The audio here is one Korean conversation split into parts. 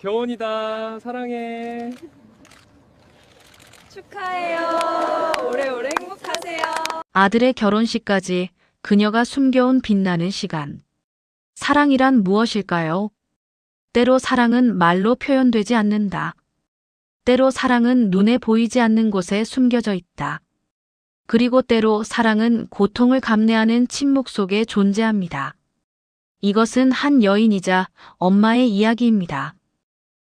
겨원이다. 사랑해. 축하해요. 오래오래 행복하세요. 아들의 결혼식까지 그녀가 숨겨온 빛나는 시간. 사랑이란 무엇일까요? 때로 사랑은 말로 표현되지 않는다. 때로 사랑은 눈에 보이지 않는 곳에 숨겨져 있다. 그리고 때로 사랑은 고통을 감내하는 침묵 속에 존재합니다. 이것은 한 여인이자 엄마의 이야기입니다.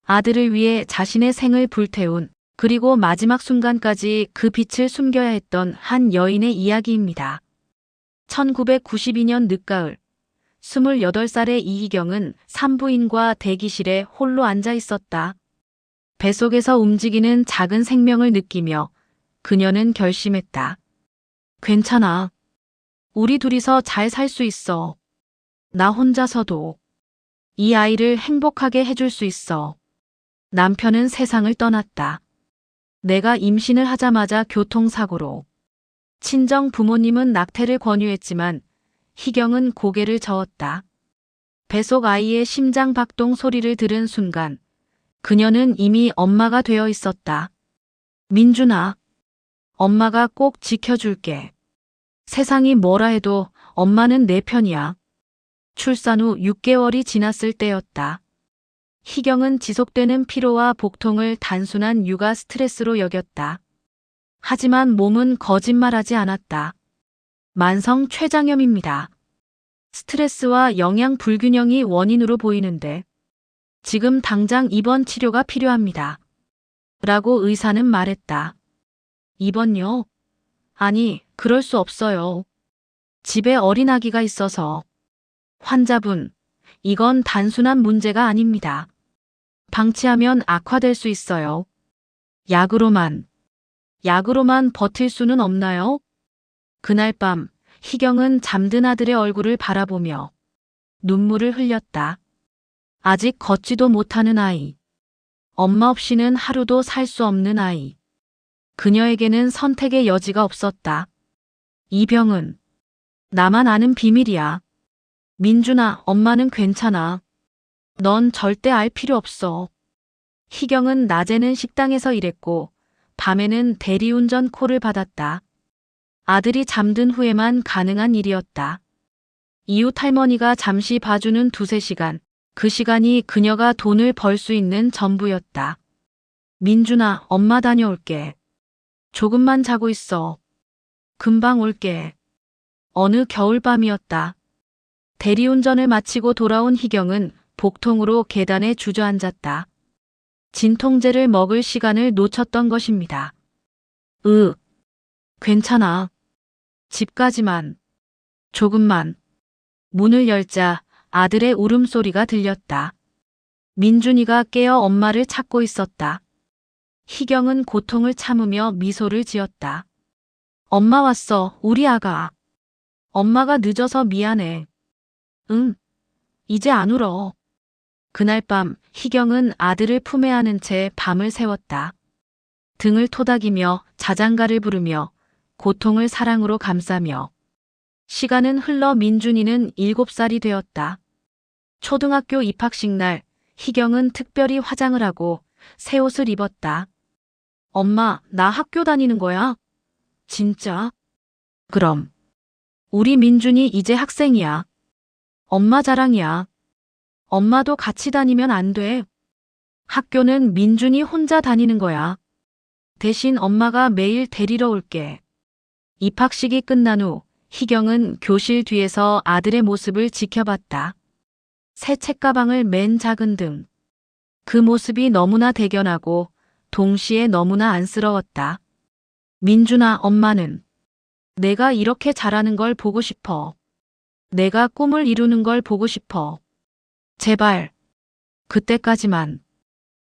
아들을 위해 자신의 생을 불태운 그리고 마지막 순간까지 그 빛을 숨겨야 했던 한 여인의 이야기입니다. 1992년 늦가을, 28살의 이희경은 산부인과 대기실에 홀로 앉아 있었다. 뱃속에서 움직이는 작은 생명을 느끼며 그녀는 결심했다. 괜찮아. 우리 둘이서 잘 살 수 있어. 나 혼자서도. 이 아이를 행복하게 해줄 수 있어. 남편은 세상을 떠났다. 내가 임신을 하자마자 교통사고로. 친정 부모님은 낙태를 권유했지만 희경은 고개를 저었다. 뱃속 아이의 심장 박동 소리를 들은 순간 그녀는 이미 엄마가 되어 있었다. 민준아, 엄마가 꼭 지켜줄게. 세상이 뭐라 해도 엄마는 내 편이야. 출산 후 6개월이 지났을 때였다. 희경은 지속되는 피로와 복통을 단순한 육아 스트레스로 여겼다. 하지만 몸은 거짓말하지 않았다. 만성 췌장염입니다. 스트레스와 영양 불균형이 원인으로 보이는데 지금 당장 입원 치료가 필요합니다. 라고 의사는 말했다. 입원요? 아니, 그럴 수 없어요. 집에 어린아기가 있어서. 환자분, 이건 단순한 문제가 아닙니다. 방치하면 악화될 수 있어요. 약으로만, 약으로만 버틸 수는 없나요? 그날 밤, 희경은 잠든 아들의 얼굴을 바라보며 눈물을 흘렸다. 아직 걷지도 못하는 아이. 엄마 없이는 하루도 살 수 없는 아이. 그녀에게는 선택의 여지가 없었다. 이 병은 나만 아는 비밀이야. 민준아, 엄마는 괜찮아. 넌 절대 알 필요 없어. 희경은 낮에는 식당에서 일했고 밤에는 대리운전 콜을 받았다. 아들이 잠든 후에만 가능한 일이었다. 이웃 할머니가 잠시 봐주는 두세 시간, 그 시간이 그녀가 돈을 벌 수 있는 전부였다. 민준아, 엄마 다녀올게. 조금만 자고 있어. 금방 올게. 어느 겨울밤이었다. 대리운전을 마치고 돌아온 희경은 복통으로 계단에 주저앉았다. 진통제를 먹을 시간을 놓쳤던 것입니다. 으, 괜찮아. 집까지만. 조금만. 문을 열자 아들의 울음소리가 들렸다. 민준이가 깨어 엄마를 찾고 있었다. 희경은 고통을 참으며 미소를 지었다. 엄마 왔어, 우리 아가. 엄마가 늦어서 미안해. 응, 이제 안 울어. 그날 밤 희경은 아들을 품에 안은 채 밤을 새웠다. 등을 토닥이며 자장가를 부르며 고통을 사랑으로 감싸며 시간은 흘러 민준이는 7살이 되었다. 초등학교 입학식 날 희경은 특별히 화장을 하고 새 옷을 입었다. 엄마, 나 학교 다니는 거야? 진짜? 그럼. 우리 민준이 이제 학생이야. 엄마 자랑이야. 엄마도 같이 다니면 안 돼. 학교는 민준이 혼자 다니는 거야. 대신 엄마가 매일 데리러 올게. 입학식이 끝난 후 희경은 교실 뒤에서 아들의 모습을 지켜봤다. 새 책가방을 맨 작은 등. 그 모습이 너무나 대견하고 동시에 너무나 안쓰러웠다. 민준아, 엄마는 내가 이렇게 잘하는 걸 보고 싶어. 내가 꿈을 이루는 걸 보고 싶어. 제발. 그때까지만.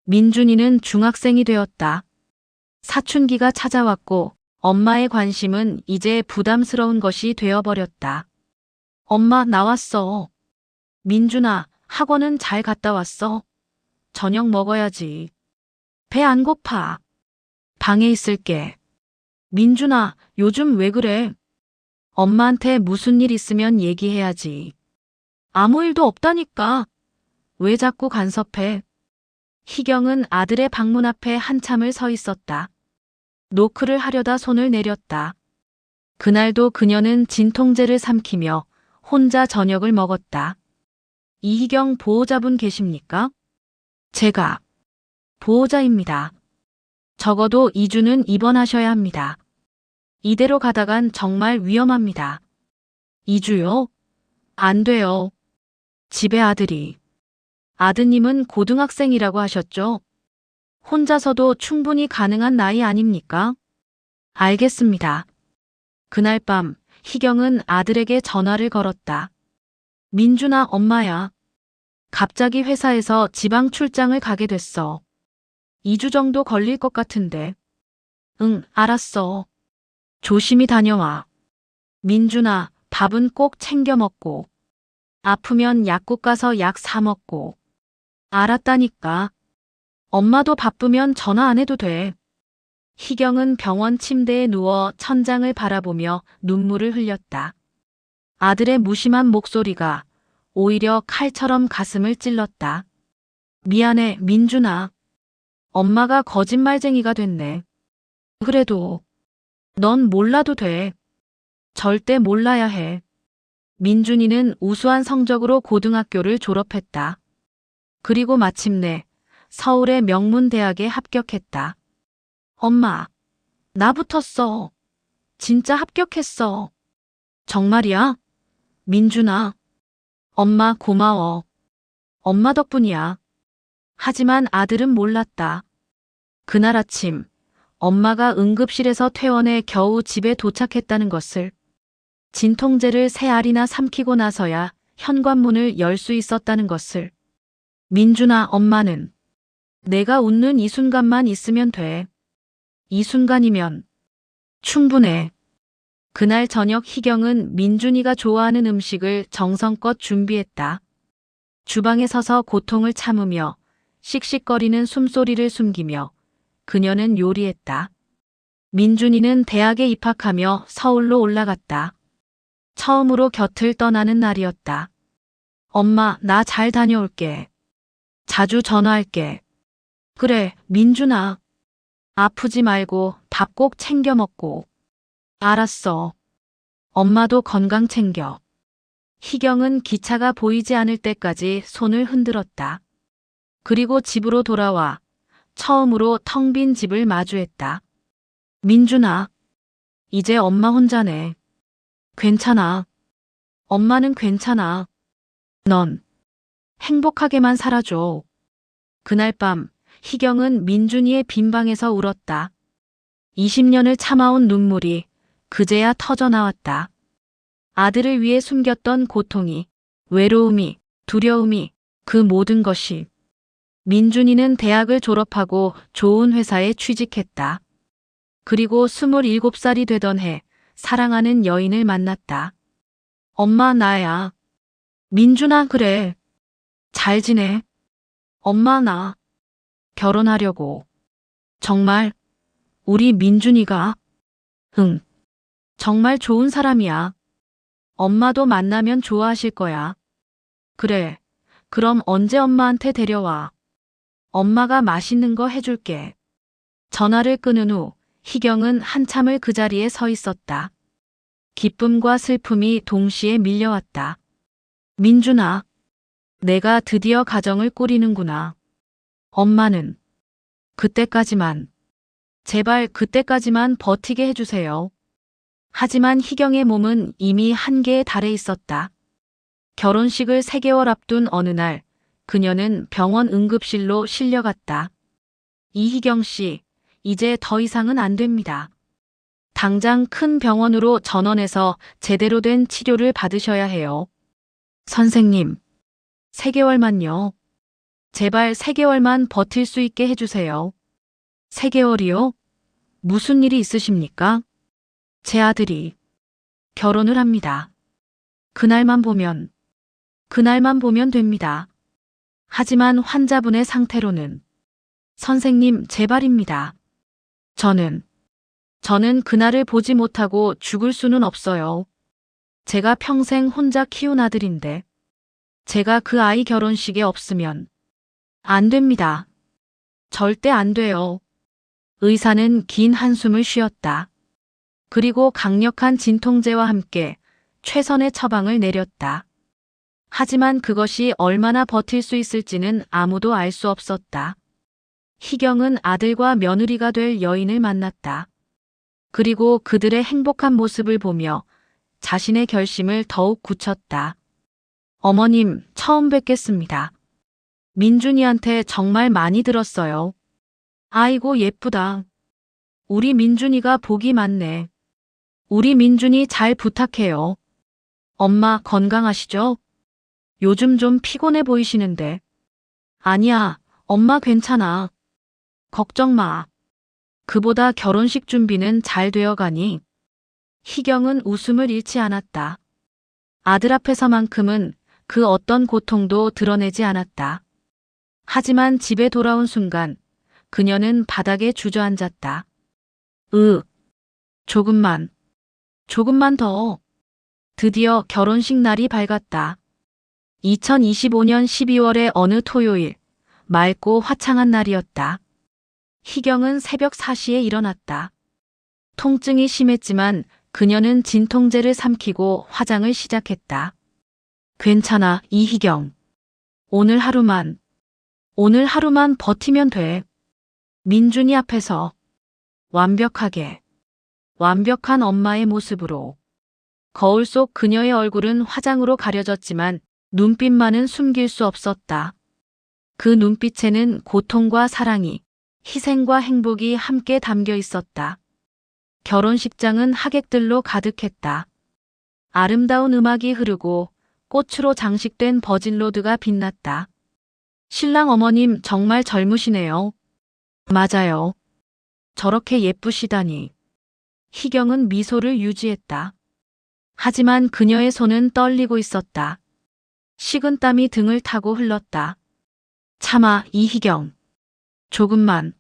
민준이는 중학생이 되었다. 사춘기가 찾아왔고 엄마의 관심은 이제 부담스러운 것이 되어버렸다. 엄마 나왔어. 민준아, 학원은 잘 갔다 왔어. 저녁 먹어야지. 배 안 고파. 방에 있을게. 민준아, 요즘 왜 그래? 엄마한테 무슨 일 있으면 얘기해야지. 아무 일도 없다니까. 왜 자꾸 간섭해? 희경은 아들의 방문 앞에 한참을 서 있었다. 노크를 하려다 손을 내렸다. 그날도 그녀는 진통제를 삼키며 혼자 저녁을 먹었다. 이희경 보호자분 계십니까? 제가 보호자입니다. 적어도 2주는 입원하셔야 합니다. 이대로 가다간 정말 위험합니다. 2주요? 안 돼요. 집에 아들이. 아드님은 고등학생이라고 하셨죠? 혼자서도 충분히 가능한 나이 아닙니까? 알겠습니다. 그날 밤 희경은 아들에게 전화를 걸었다. 민준아 엄마야. 갑자기 회사에서 지방 출장을 가게 됐어. 2주 정도 걸릴 것 같은데. 응, 알았어. 조심히 다녀와. 민준아, 밥은 꼭 챙겨 먹고. 아프면 약국 가서 약 사 먹고. 알았다니까. 엄마도 바쁘면 전화 안 해도 돼. 희경은 병원 침대에 누워 천장을 바라보며 눈물을 흘렸다. 아들의 무심한 목소리가 오히려 칼처럼 가슴을 찔렀다. 미안해, 민준아. 엄마가 거짓말쟁이가 됐네. 그래도 넌 몰라도 돼. 절대 몰라야 해. 민준이는 우수한 성적으로 고등학교를 졸업했다. 그리고 마침내 서울의 명문대학에 합격했다. 엄마, 나 붙었어. 진짜 합격했어. 정말이야? 민준아. 엄마 고마워. 엄마 덕분이야. 하지만 아들은 몰랐다. 그날 아침, 엄마가 응급실에서 퇴원해 겨우 집에 도착했다는 것을. 진통제를 세 알이나 삼키고 나서야 현관문을 열 수 있었다는 것을. 민준아, 엄마는 내가 웃는 이 순간만 있으면 돼. 이 순간이면 충분해. 그날 저녁 희경은 민준이가 좋아하는 음식을 정성껏 준비했다. 주방에 서서 고통을 참으며 씩씩거리는 숨소리를 숨기며 그녀는 요리했다. 민준이는 대학에 입학하며 서울로 올라갔다. 처음으로 곁을 떠나는 날이었다. 엄마, 나 잘 다녀올게. 자주 전화할게. 그래, 민준아. 아프지 말고 밥 꼭 챙겨 먹고. 알았어. 엄마도 건강 챙겨. 희경은 기차가 보이지 않을 때까지 손을 흔들었다. 그리고 집으로 돌아와 처음으로 텅 빈 집을 마주했다. 민준아, 이제 엄마 혼자네. 괜찮아. 엄마는 괜찮아. 넌 행복하게만 살아줘. 그날 밤 희경은 민준이의 빈 방에서 울었다. 20년을 참아온 눈물이 그제야 터져 나왔다. 아들을 위해 숨겼던 고통이, 외로움이, 두려움이, 그 모든 것이. 민준이는 대학을 졸업하고 좋은 회사에 취직했다. 그리고 27살이 되던 해 사랑하는 여인을 만났다. 엄마 나야. 민준아 그래. 잘 지내. 엄마 나. 결혼하려고. 정말 우리 민준이가 응. 정말 좋은 사람이야. 엄마도 만나면 좋아하실 거야. 그래. 그럼 언제 엄마한테 데려와. 엄마가 맛있는 거 해줄게. 전화를 끊은 후 희경은 한참을 그 자리에 서 있었다. 기쁨과 슬픔이 동시에 밀려왔다. 민준아, 내가 드디어 가정을 꾸리는구나. 엄마는 그때까지만, 제발 그때까지만 버티게 해주세요. 하지만 희경의 몸은 이미 한계에 달해 있었다. 결혼식을 3개월 앞둔 어느 날, 그녀는 병원 응급실로 실려갔다. 이희경 씨, 이제 더 이상은 안 됩니다. 당장 큰 병원으로 전원해서 제대로 된 치료를 받으셔야 해요. 선생님, 3개월만요. 제발 3개월만 버틸 수 있게 해주세요. 3개월이요? 무슨 일이 있으십니까? 제 아들이 결혼을 합니다. 그날만 보면, 그날만 보면 됩니다. 하지만 환자분의 상태로는 선생님 제발입니다. 저는 저는 그날을 보지 못하고 죽을 수는 없어요. 제가 평생 혼자 키운 아들인데 제가 그 아이 결혼식에 없으면 안 됩니다. 절대 안 돼요. 의사는 긴 한숨을 쉬었다. 그리고 강력한 진통제와 함께 최선의 처방을 내렸다. 하지만 그것이 얼마나 버틸 수 있을지는 아무도 알 수 없었다. 희경은 아들과 며느리가 될 여인을 만났다. 그리고 그들의 행복한 모습을 보며 자신의 결심을 더욱 굳혔다. 어머님, 처음 뵙겠습니다. 민준이한테 정말 많이 들었어요. 아이고, 예쁘다. 우리 민준이가 복이 많네. 우리 민준이 잘 부탁해요. 엄마 건강하시죠? 요즘 좀 피곤해 보이시는데. 아니야, 엄마 괜찮아. 걱정 마. 그보다 결혼식 준비는 잘 되어 가니. 희경은 웃음을 잃지 않았다. 아들 앞에서만큼은 그 어떤 고통도 드러내지 않았다. 하지만 집에 돌아온 순간 그녀는 바닥에 주저앉았다. 으, 조금만, 조금만 더. 드디어 결혼식 날이 밝았다. 2025년 12월의 어느 토요일, 맑고 화창한 날이었다. 희경은 새벽 4시에 일어났다. 통증이 심했지만 그녀는 진통제를 삼키고 화장을 시작했다. 괜찮아, 이희경. 오늘 하루만, 오늘 하루만 버티면 돼. 민준이 앞에서 완벽하게, 완벽한 엄마의 모습으로. 거울 속 그녀의 얼굴은 화장으로 가려졌지만 눈빛만은 숨길 수 없었다. 그 눈빛에는 고통과 사랑이, 희생과 행복이 함께 담겨 있었다. 결혼식장은 하객들로 가득했다. 아름다운 음악이 흐르고 꽃으로 장식된 버진로드가 빛났다. 신랑 어머님 정말 젊으시네요. 맞아요. 저렇게 예쁘시다니. 희경은 미소를 유지했다. 하지만 그녀의 손은 떨리고 있었다. 식은 땀이 등을 타고 흘렀다. 참아, 이희경. 조금만,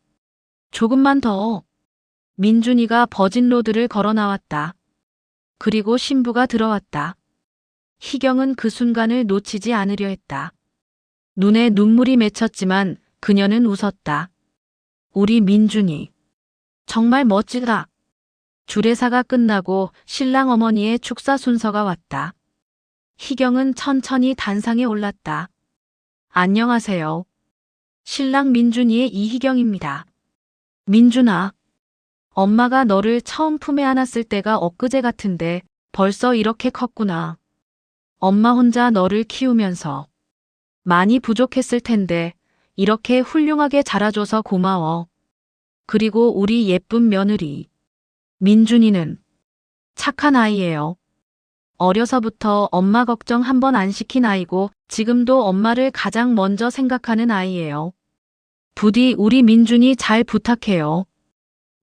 조금만 더. 민준이가 버진로드를 걸어 나왔다. 그리고 신부가 들어왔다. 희경은 그 순간을 놓치지 않으려 했다. 눈에 눈물이 맺혔지만 그녀는 웃었다. 우리 민준이. 정말 멋지다. 주례사가 끝나고 신랑 어머니의 축사 순서가 왔다. 희경은 천천히 단상에 올랐다. 안녕하세요. 신랑 민준이의 이희경입니다. 민준아. 엄마가 너를 처음 품에 안았을 때가 엊그제 같은데 벌써 이렇게 컸구나. 엄마 혼자 너를 키우면서 많이 부족했을 텐데 이렇게 훌륭하게 자라줘서 고마워. 그리고 우리 예쁜 며느리. 민준이는 착한 아이예요. 어려서부터 엄마 걱정 한 번 안 시킨 아이고 지금도 엄마를 가장 먼저 생각하는 아이예요. 부디 우리 민준이 잘 부탁해요.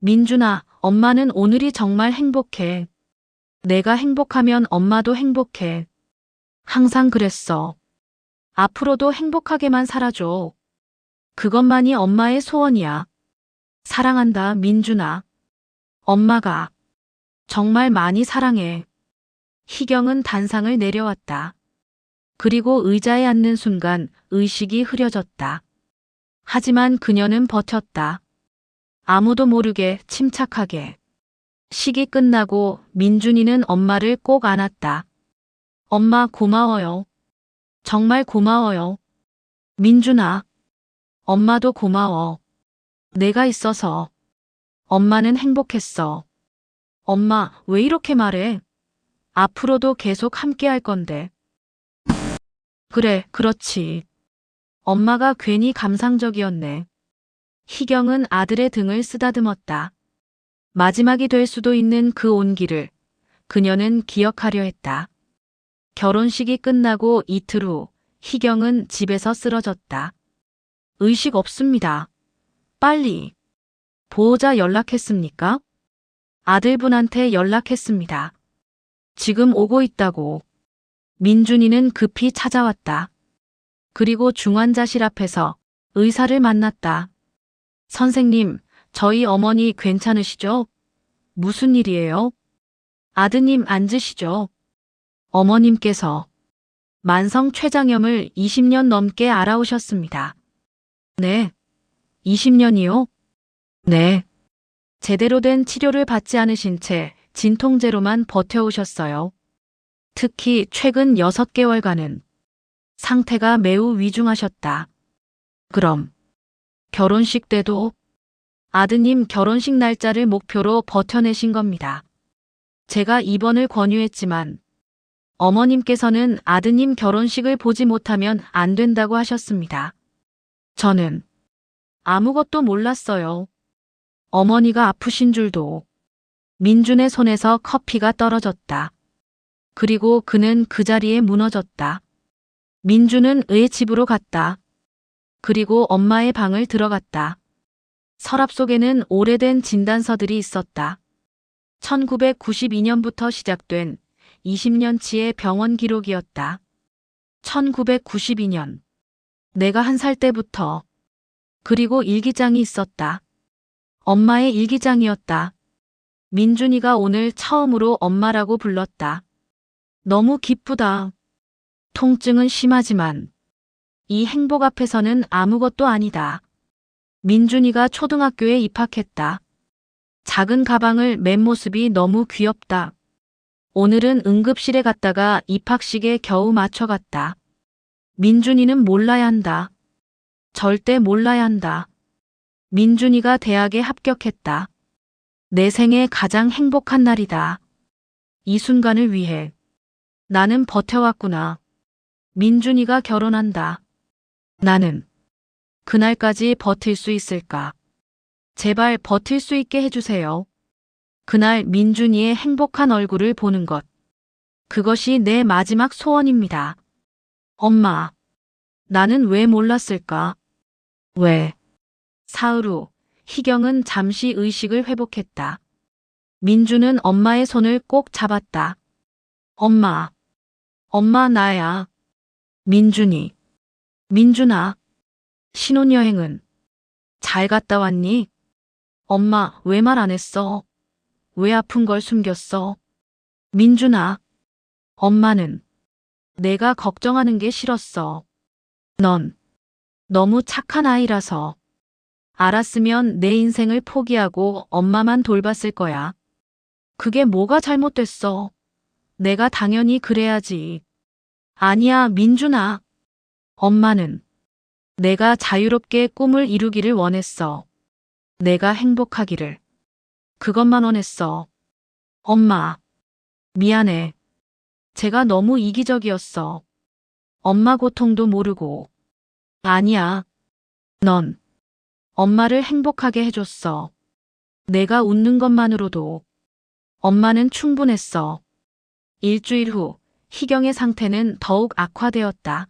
민준아, 엄마는 오늘이 정말 행복해. 내가 행복하면 엄마도 행복해. 항상 그랬어. 앞으로도 행복하게만 살아줘. 그것만이 엄마의 소원이야. 사랑한다, 민준아. 엄마가 정말 많이 사랑해. 희경은 단상을 내려왔다. 그리고 의자에 앉는 순간 의식이 흐려졌다. 하지만 그녀는 버텼다. 아무도 모르게 침착하게. 식이 끝나고 민준이는 엄마를 꼭 안았다. 엄마 고마워요. 정말 고마워요. 민준아. 엄마도 고마워. 내가 있어서. 엄마는 행복했어. 엄마, 왜 이렇게 말해? 앞으로도 계속 함께 할 건데. 그래, 그렇지. 엄마가 괜히 감상적이었네. 희경은 아들의 등을 쓰다듬었다. 마지막이 될 수도 있는 그 온기를 그녀는 기억하려 했다. 결혼식이 끝나고 이틀 후 희경은 집에서 쓰러졌다. 의식 없습니다. 빨리. 보호자 연락했습니까? 아들분한테 연락했습니다. 지금 오고 있다고. 민준이는 급히 찾아왔다. 그리고 중환자실 앞에서 의사를 만났다. 선생님, 저희 어머니 괜찮으시죠? 무슨 일이에요? 아드님 앉으시죠. 어머님께서 만성 췌장염을 20년 넘게 알아오셨습니다. 네. 20년이요? 네. 제대로 된 치료를 받지 않으신 채 진통제로만 버텨오셨어요. 특히 최근 6개월간은 상태가 매우 위중하셨다. 그럼 결혼식 때도 아드님 결혼식 날짜를 목표로 버텨내신 겁니다. 제가 입원을 권유했지만 어머님께서는 아드님 결혼식을 보지 못하면 안 된다고 하셨습니다. 저는 아무것도 몰랐어요. 어머니가 아프신 줄도. 민준의 손에서 커피가 떨어졌다. 그리고 그는 그 자리에 무너졌다. 민준은 의 집으로 갔다. 그리고 엄마의 방을 들어갔다. 서랍 속에는 오래된 진단서들이 있었다. 1992년부터 시작된 20년치의 병원 기록이었다. 1992년. 내가 한 살 때부터. 그리고 일기장이 있었다. 엄마의 일기장이었다. 민준이가 오늘 처음으로 엄마라고 불렀다. 너무 기쁘다. 통증은 심하지만 이 행복 앞에서는 아무것도 아니다. 민준이가 초등학교에 입학했다. 작은 가방을 맨 모습이 너무 귀엽다. 오늘은 응급실에 갔다가 입학식에 겨우 맞춰갔다. 민준이는 몰라야 한다. 절대 몰라야 한다. 민준이가 대학에 합격했다. 내 생애 가장 행복한 날이다. 이 순간을 위해 나는 버텨왔구나. 민준이가 결혼한다. 나는 그날까지 버틸 수 있을까? 제발 버틸 수 있게 해주세요. 그날 민준이의 행복한 얼굴을 보는 것. 그것이 내 마지막 소원입니다. 엄마, 나는 왜 몰랐을까? 왜? 사흘 후, 희경은 잠시 의식을 회복했다. 민주는 엄마의 손을 꼭 잡았다. 엄마, 엄마 나야. 민준이, 민준아, 신혼여행은 잘 갔다 왔니? 엄마, 왜 말 안 했어? 왜 아픈 걸 숨겼어? 민준아, 엄마는 내가 걱정하는 게 싫었어. 넌 너무 착한 아이라서. 알았으면 내 인생을 포기하고 엄마만 돌봤을 거야. 그게 뭐가 잘못됐어? 내가 당연히 그래야지. 아니야, 민준아. 엄마는 내가 자유롭게 꿈을 이루기를 원했어. 내가 행복하기를. 그것만 원했어. 엄마. 미안해. 제가 너무 이기적이었어. 엄마 고통도 모르고. 아니야. 넌 엄마를 행복하게 해줬어. 내가 웃는 것만으로도 엄마는 충분했어. 일주일 후 희경의 상태는 더욱 악화되었다.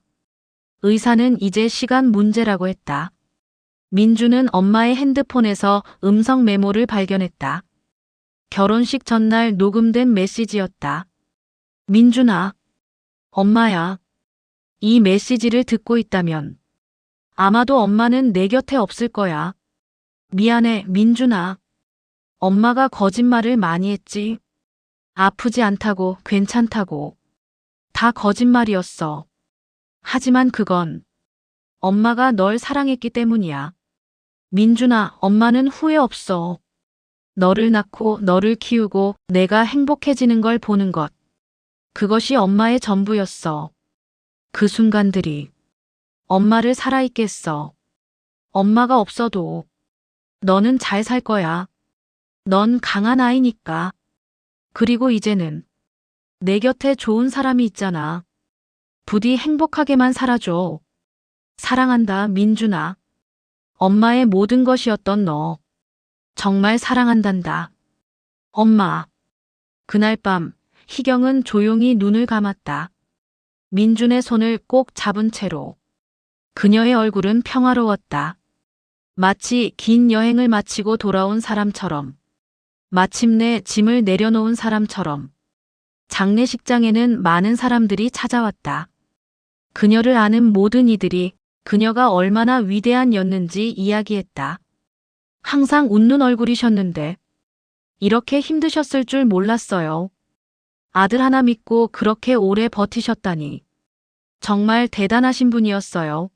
의사는 이제 시간 문제라고 했다. 민주는 엄마의 핸드폰에서 음성 메모를 발견했다. 결혼식 전날 녹음된 메시지였다. 민준아, 엄마야. 이 메시지를 듣고 있다면 아마도 엄마는 내 곁에 없을 거야. 미안해, 민준아. 엄마가 거짓말을 많이 했지. 아프지 않다고, 괜찮다고. 다 거짓말이었어. 하지만 그건 엄마가 널 사랑했기 때문이야. 민준아, 엄마는 후회 없어. 너를 낳고 너를 키우고 내가 행복해지는 걸 보는 것. 그것이 엄마의 전부였어. 그 순간들이 엄마를 살아있게 했어. 엄마가 없어도 너는 잘 살 거야. 넌 강한 아이니까. 그리고 이제는 내 곁에 좋은 사람이 있잖아. 부디 행복하게만 살아줘. 사랑한다, 민준아. 엄마의 모든 것이었던 너. 정말 사랑한단다. 엄마. 그날 밤, 희경은 조용히 눈을 감았다. 민준의 손을 꼭 잡은 채로. 그녀의 얼굴은 평화로웠다. 마치 긴 여행을 마치고 돌아온 사람처럼. 마침내 짐을 내려놓은 사람처럼. 장례식장에는 많은 사람들이 찾아왔다. 그녀를 아는 모든 이들이 그녀가 얼마나 위대한 였는지 이야기했다. 항상 웃는 얼굴이셨는데 이렇게 힘드셨을 줄 몰랐어요. 아들 하나 믿고 그렇게 오래 버티셨다니. 정말 대단하신 분이었어요.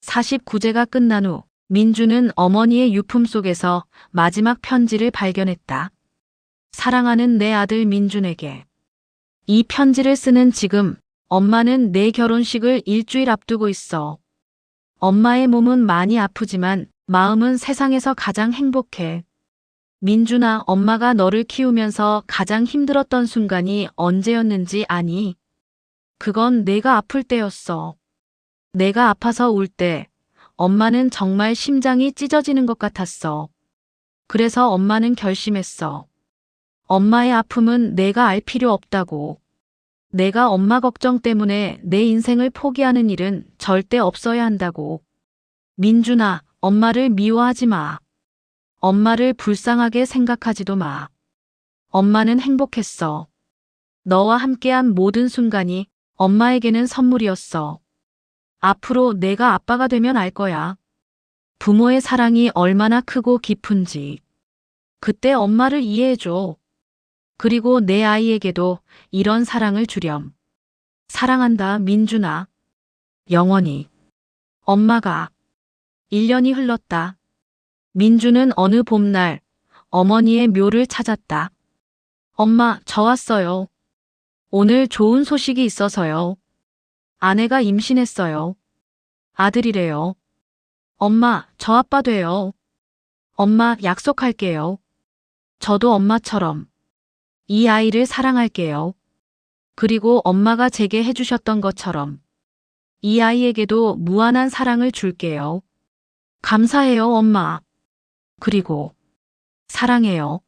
49제가 끝난 후 민주는 어머니의 유품 속에서 마지막 편지를 발견했다. 사랑하는 내 아들 민준에게. 이 편지를 쓰는 지금 엄마는 내 결혼식을 일주일 앞두고 있어. 엄마의 몸은 많이 아프지만 마음은 세상에서 가장 행복해. 민준아, 엄마가 너를 키우면서 가장 힘들었던 순간이 언제였는지 아니? 그건 내가 아플 때였어. 내가 아파서 울 때, 엄마는 정말 심장이 찢어지는 것 같았어. 그래서 엄마는 결심했어. 엄마의 아픔은 내가 알 필요 없다고. 내가 엄마 걱정 때문에 내 인생을 포기하는 일은 절대 없어야 한다고. 민준아, 엄마를 미워하지 마. 엄마를 불쌍하게 생각하지도 마. 엄마는 행복했어. 너와 함께한 모든 순간이 엄마에게는 선물이었어. 앞으로 내가 아빠가 되면 알 거야. 부모의 사랑이 얼마나 크고 깊은지. 그때 엄마를 이해해줘. 그리고 내 아이에게도 이런 사랑을 주렴. 사랑한다, 민준아. 영원히. 엄마가. 1년이 흘렀다. 민주는 어느 봄날 어머니의 묘를 찾았다. 엄마, 저 왔어요. 오늘 좋은 소식이 있어서요. 아내가 임신했어요. 아들이래요. 엄마, 저 아빠 돼요. 엄마, 약속할게요. 저도 엄마처럼 이 아이를 사랑할게요. 그리고 엄마가 제게 해주셨던 것처럼 이 아이에게도 무한한 사랑을 줄게요. 감사해요, 엄마. 그리고 사랑해요.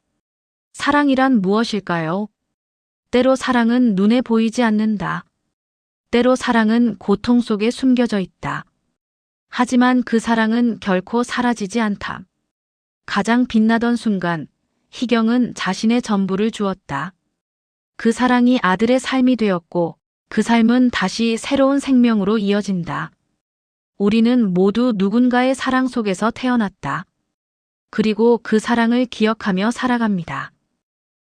사랑이란 무엇일까요? 때로 사랑은 눈에 보이지 않는다. 때로 사랑은 고통 속에 숨겨져 있다. 하지만 그 사랑은 결코 사라지지 않다. 가장 빛나던 순간, 희경은 자신의 전부를 주었다. 그 사랑이 아들의 삶이 되었고, 그 삶은 다시 새로운 생명으로 이어진다. 우리는 모두 누군가의 사랑 속에서 태어났다. 그리고 그 사랑을 기억하며 살아갑니다.